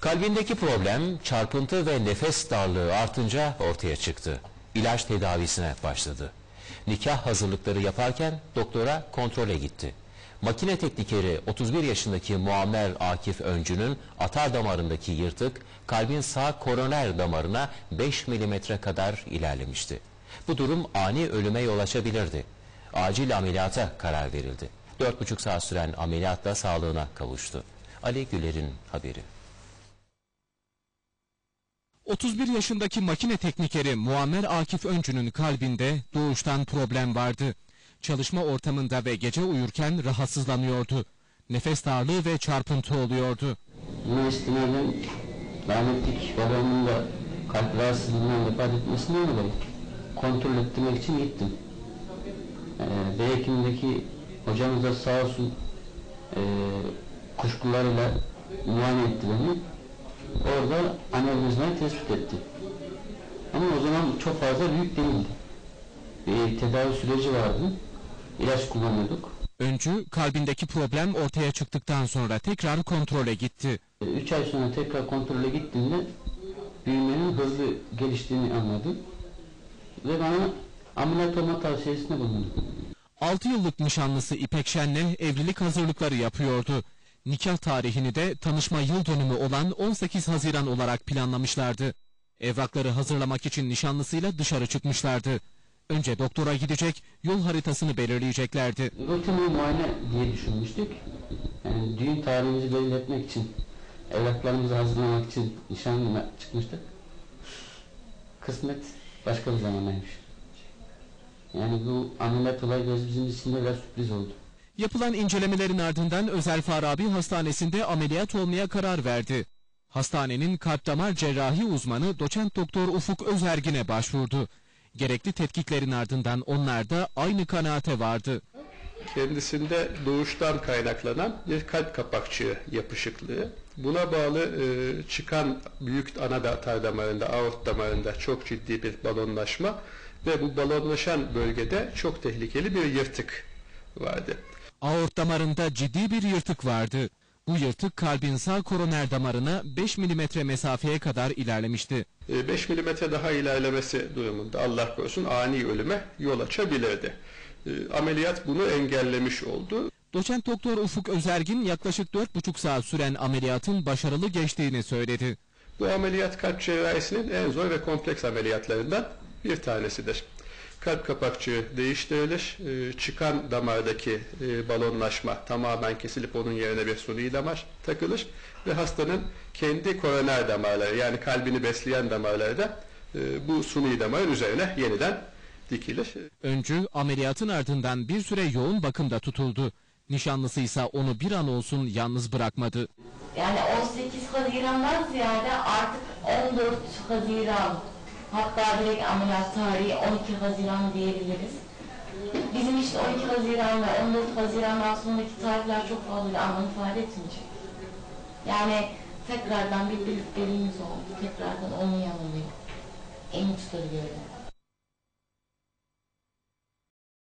Kalbindeki problem çarpıntı ve nefes darlığı artınca ortaya çıktı. İlaç tedavisine başladı. Nikah hazırlıkları yaparken doktora kontrole gitti. Makine teknikeri 31 yaşındaki Muammer Akif Öncü'nün atar damarındaki yırtık kalbin sağ koroner damarına 5 milimetre kadar ilerlemişti. Bu durum ani ölüme yol açabilirdi. Acil ameliyata karar verildi. 4,5 saat süren ameliyatla sağlığına kavuştu. Ali Güler'in haberi. 31 yaşındaki makine teknikeri Muammer Akif Öncü'nün kalbinde doğuştan problem vardı. Çalışma ortamında ve gece uyurken rahatsızlanıyordu. Nefes darlığı ve çarpıntı oluyordu. Buna istinaden rahmetlik babamın da kalp rahatsızlığından vefat etmesinden dolayı kontrol ettirmek için gittim. Ee, Beyekim'deki hocamız da sağ olsun e, kuşkularıyla muayene etti beni. Orada anevrizmayı tespit etti. Ama o zaman çok fazla büyük değildi. Bir tedavi süreci vardı. İlaç kullanıyorduk. Öncü kalbindeki problem ortaya çıktıktan sonra tekrar kontrole gitti. 3 ay sonra tekrar kontrole gittiğimde büyümenin hızlı geliştiğini anladım. Ve bana ameliyat olma tavsiyesinde bulundu. 6 yıllık nişanlısı İpek Şen'le evlilik hazırlıkları yapıyordu. Nikah tarihini de tanışma yıl dönümü olan 18 Haziran olarak planlamışlardı. Evrakları hazırlamak için nişanlısıyla dışarı çıkmışlardı. Önce doktora gidecek, yol haritasını belirleyeceklerdi. Rutin bir muayene diye düşünmüştük. Yani düğün tarihimizi belirletmek için, evraklarımızı hazırlamak için nişanlıma çıkmıştık. Kısmet başka bir zamanaymış. Yani bu ameliyat olayı bizim için de sürpriz oldu. Yapılan incelemelerin ardından Özel Farabi Hastanesi'nde ameliyat olmaya karar verdi. Hastanenin kalp damar cerrahi uzmanı doçent doktor Ufuk Özergin'e başvurdu. Gerekli tetkiklerin ardından onlar da aynı kanaate vardı. kendisinde doğuştan kaynaklanan bir kalp kapakçığı yapışıklığı. Buna bağlı e, çıkan büyük ana datar damarında, aort damarında çok ciddi bir balonlaşma ve bu balonlaşan bölgede çok tehlikeli bir yırtık vardı. Aort damarında ciddi bir yırtık vardı. Bu yırtık kalbin sağ koroner damarına 5 milimetre mesafeye kadar ilerlemişti. E, 5 milimetre daha ilerlemesi durumunda Allah korusun ani ölüme yol açabilirdi. E, ameliyat bunu engellemiş oldu. Doçent doktor Ufuk Özergin yaklaşık 4,5 saat süren ameliyatın başarılı geçtiğini söyledi. Bu ameliyat kalp cerrahisinin en zor ve kompleks ameliyatlarından bir tanesidir. Kalp kapakçığı değiştirilir, e, çıkan damardaki e, balonlaşma tamamen kesilip onun yerine bir suni damar takılır ve hastanın kendi koroner damarları yani kalbini besleyen damarları da e, bu suni damarın üzerine yeniden dikilir. Öncü ameliyatın ardından bir süre yoğun bakımda tutuldu. Nişanlısı ise onu bir an olsun yalnız bırakmadı. Yani 18 Haziran'dan ziyade artık 14 Haziran hatta direkt ameliyat tarihi 12 Haziran diyebiliriz. Bizim için 12 Haziran ve 14 Haziran'dan sonraki tarihler çok fazla bir anlam ifade etmeyecek. Yani tekrardan bir birlikteliğimiz oldu. Tekrardan onun yanındayım. En uçları gördüm.